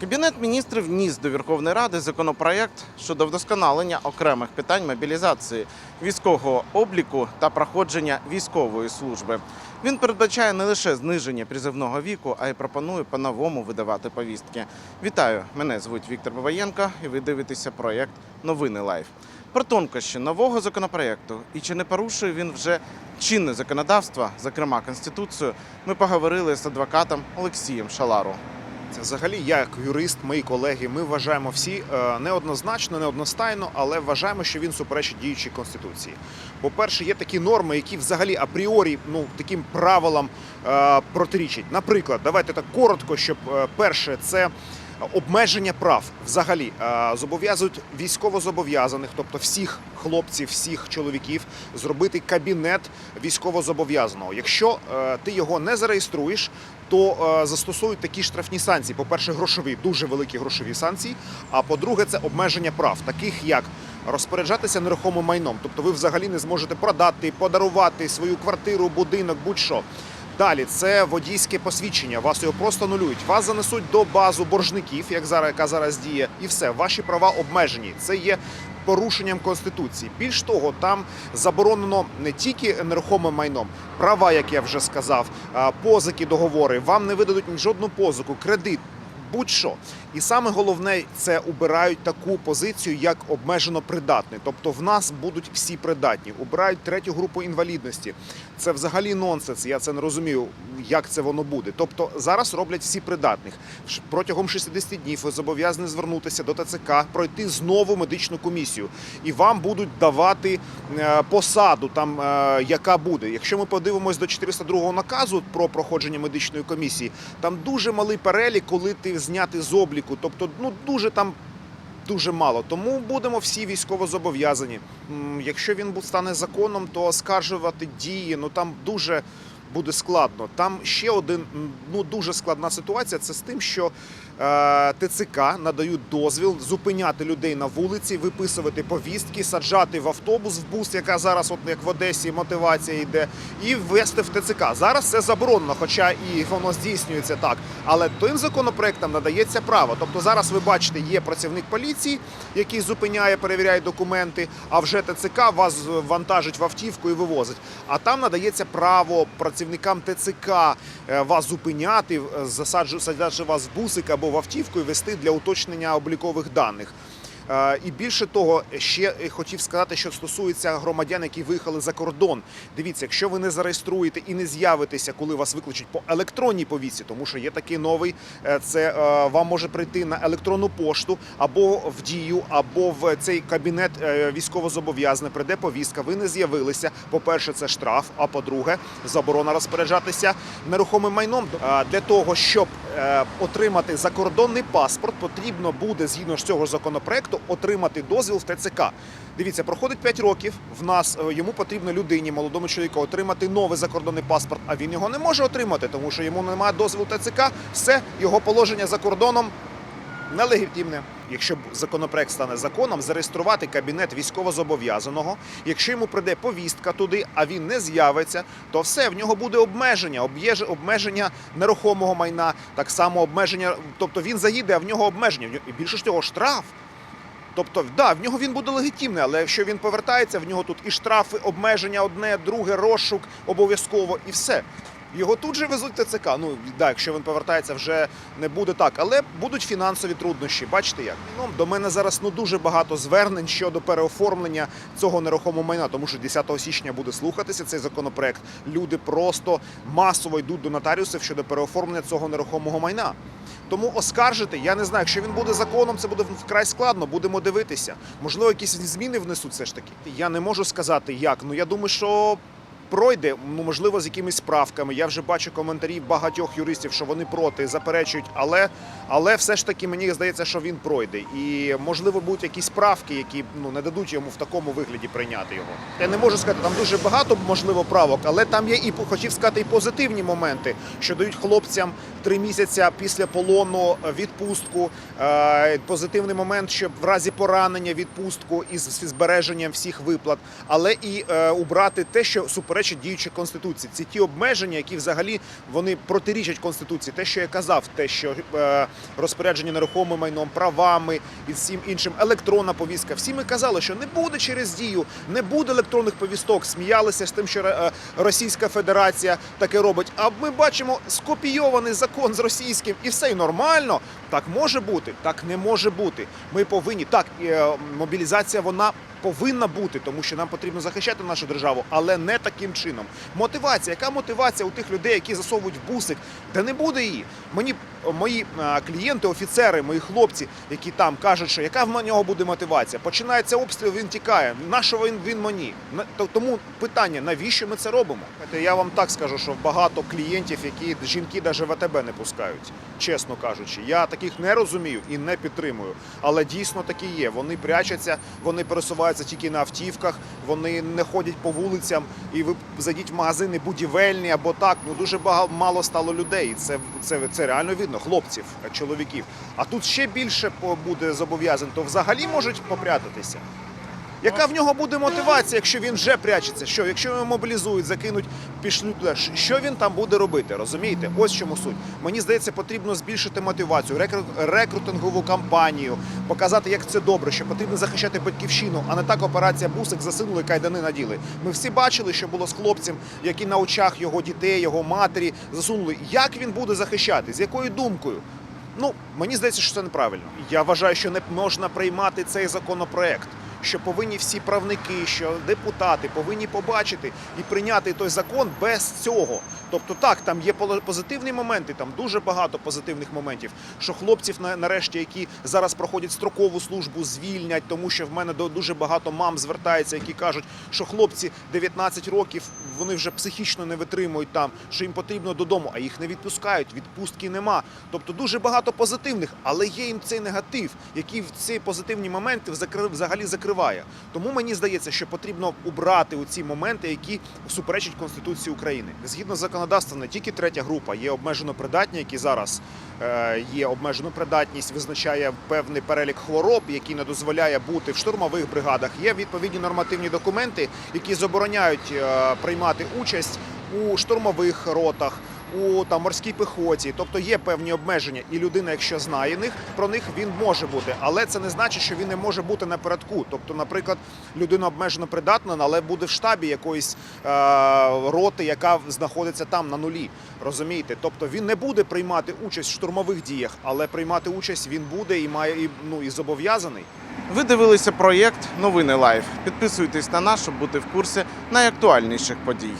Кабінет міністрів вніс до Верховної Ради законопроект щодо вдосконалення окремих питань мобілізації, військового обліку та проходження військової служби. Він передбачає не лише зниження призовного віку, а й пропонує по-новому видавати повістки. Вітаю! Мене звуть Віктор Бабаєнко, і ви дивитеся проєкт Новини Лайф. Про тонкощі нового законопроекту і чи не порушує він вже чинне законодавство, зокрема Конституцію, ми поговорили з адвокатом Олексієм Шалару. Взагалі я як юрист, мої колеги, ми вважаємо всі е, неоднозначно, неодностайно, але вважаємо, що він суперечить діючій конституції. По-перше, є такі норми, які взагалі апріорі ну таким правилам е, протирічать. Наприклад, давайте так коротко, щоб е, перше це. Обмеження прав взагалі е, зобов'язують військовозобов'язаних, тобто всіх хлопців, всіх чоловіків, зробити кабінет військовозобов'язаного. Якщо е, ти його не зареєструєш, то е, застосують такі штрафні санкції. По-перше, грошові, дуже великі грошові санкції. А по-друге, це обмеження прав, таких як розпоряджатися нерухомим майном. Тобто ви взагалі не зможете продати, подарувати свою квартиру, будинок, будь-що. Далі це водійське посвідчення. Вас його просто нулюють. Вас занесуть до базу боржників, як зараз яка зараз діє, і все. Ваші права обмежені. Це є порушенням конституції. Більш того, там заборонено не тільки нерухомим майном, права, як я вже сказав, позики, договори. Вам не видадуть жодну позику, кредит. Будь-що, і саме головне це убирають таку позицію, як обмежено придатний. Тобто в нас будуть всі придатні. Убирають третю групу інвалідності. Це взагалі нонсенс. Я це не розумію, як це воно буде. Тобто зараз роблять всі придатних. Протягом 60 днів ви зобов'язані звернутися до ТЦК, пройти знову медичну комісію, і вам будуть давати е, посаду, там е, яка буде. Якщо ми подивимось до 402 наказу про проходження медичної комісії, там дуже малий перелік, коли ти зняти з обліку. Тобто, ну дуже там. Дуже мало, тому будемо всі військово зобов'язані. Якщо він стане законом, то оскаржувати дії ну там дуже буде складно. Там ще один ну дуже складна ситуація. Це з тим, що е, ТЦК надають дозвіл зупиняти людей на вулиці, виписувати повістки, саджати в автобус, в бус, яка зараз, от як в Одесі, мотивація йде, і ввести в ТЦК. Зараз це заборонено, хоча і воно здійснюється так. Але тим законопроектом надається право. Тобто зараз ви бачите, є працівник поліції, який зупиняє, перевіряє документи, а вже ТЦК вас вантажить в автівку і вивозить. А там надається право працівникам ТЦК е, вас зупиняти, засаджувати вас в бусик або в автівку і вести для уточнення облікових даних. Е, І більше того, ще е, хотів сказати, що стосується громадян, які виїхали за кордон. Дивіться, якщо ви не зареєструєте і не з'явитеся, коли вас викличуть по електронній повістці, тому що є такий новий, е, це вам може прийти на електронну пошту або в дію, або в цей кабінет військовозобов'язаний, прийде повістка. Ви не з'явилися. По-перше, це штраф. А по-друге, заборона розпоряджатися нерухомим майном. Для того, щоб отримати закордонний паспорт, потрібно буде згідно з цього законопроекту отримати дозвіл в ТЦК. Дивіться, проходить 5 років. В нас е, йому потрібно людині, молодому чоловіку, отримати новий закордонний паспорт, а він його не може отримати, тому що йому немає дозвілу ТЦК. Все його положення за кордоном нелегітимне. Якщо законопроект стане законом, зареєструвати кабінет військовозобов'язаного. Якщо йому прийде повістка туди, а він не з'явиться, то все в нього буде обмеження, обмеження нерухомого майна, так само обмеження. Тобто він заїде, а в нього обмеження. І більше ж того, штраф. Тобто, да, в нього він буде легітимний, але якщо він повертається, в нього тут і штрафи, обмеження одне, друге, розшук обов'язково, і все. Його тут же везуть ТЦК. Ну да, якщо він повертається, вже не буде так. Але будуть фінансові труднощі. Бачите як? Ну до мене зараз ну дуже багато звернень щодо переоформлення цього нерухомого майна, тому що 10 січня буде слухатися цей законопроект. Люди просто масово йдуть до нотаріусів щодо переоформлення цього нерухомого майна. Тому оскаржити, я не знаю, якщо він буде законом, це буде вкрай складно. Будемо дивитися. Можливо, якісь зміни внесуть все ж таки. Я не можу сказати, як. Ну я думаю, що. Пройде, ну можливо, з якимись правками. Я вже бачу коментарі багатьох юристів, що вони проти, заперечують, але, але все ж таки мені здається, що він пройде. І можливо будуть якісь правки, які ну не дадуть йому в такому вигляді прийняти його. Я не можу сказати, там дуже багато можливо правок, але там є і хотів сказати і позитивні моменти, що дають хлопцям три місяці після полону е, відпустку. Е, Позитивний момент, що в разі поранення відпустку із збереженням всіх виплат, але і е, убрати те, що суперечить діючій конституції. Це ті обмеження, які взагалі вони протирічать конституції. Те, що я казав, те, що розпорядження нерухомим майном, правами і всім іншим, електронна повістка. Всі ми казали, що не буде через дію, не буде електронних повісток. Сміялися з тим, що Російська Федерація таке робить. А ми бачимо скопійований закон з російським, і все і нормально. Так може бути, так не може бути. Ми повинні так. е, Мобілізація вона повинна бути, тому що нам потрібно захищати нашу державу, але не таким чином. Мотивація, яка мотивація у тих людей, які засовують в бусик, де не буде її. Мені мої е, клієнти, офіцери, мої хлопці, які там кажуть, що яка в нього буде мотивація? Починається обстріл, він тікає. Нашого він він мені? Тому питання, навіщо ми це робимо? Я вам так скажу, що багато клієнтів, які жінки навіть в АТБ не пускають, чесно кажучи. Я таких не розумію і не підтримую. Але дійсно такі є. Вони прячуться, вони пересуваються тільки на автівках, вони не ходять по вулицям. І ви зайдіть в магазини будівельні або так. Ну дуже багато мало стало людей. Це, це, це реально видно, хлопців, чоловіків. А тут ще більше буде зобов'язань, то взагалі можуть попрятатися. Яка в нього буде мотивація, якщо він вже прячеться? Що, якщо його мобілізують, закинуть, пішлють туди, що він там буде робити? Розумієте? Ось чому суть. Мені здається, потрібно збільшити мотивацію, рекру- рекрутингову кампанію, показати, як це добре, що потрібно захищати батьківщину, а не так операція бусик засунули, кайдани наділи. Ми всі бачили, що було з хлопцем, які на очах його дітей, його матері засунули. Як він буде захищати? З якою думкою? Ну, мені здається, що це неправильно. Я вважаю, що не можна приймати цей законопроект. Що повинні всі правники, що депутати повинні побачити і прийняти той закон без цього. Тобто, так, там є позитивні моменти, там дуже багато позитивних моментів. Що хлопців на- нарешті, які зараз проходять строкову службу, звільнять, тому що в мене дуже багато мам звертається, які кажуть, що хлопці 19 років вони вже психічно не витримують там, що їм потрібно додому, а їх не відпускають, відпустки нема. Тобто дуже багато позитивних, але є їм цей негатив, який в ці позитивні моменти взагалі закриває. Тому мені здається, що потрібно убрати у ці моменти, які суперечать Конституції України. Згідно з законодавством, не тільки третя група, є обмежено придатні, які зараз е, є обмежену придатність, визначає певний перелік хвороб, який не дозволяє бути в штурмових бригадах. Є відповідні нормативні документи, які забороняють е, приймати участь у штурмових ротах. У там морській піхоті, тобто є певні обмеження, і людина, якщо знає них про них, він може бути, але це не значить, що він не може бути напередку. Тобто, наприклад, людина обмежено придатна, але буде в штабі якоїсь е, роти, яка знаходиться там на нулі. Розумієте? Тобто він не буде приймати участь в штурмових діях, але приймати участь він буде і має і, ну і зобов'язаний. Ви дивилися проєкт Новини Лайф. Підписуйтесь на нас, щоб бути в курсі найактуальніших подій.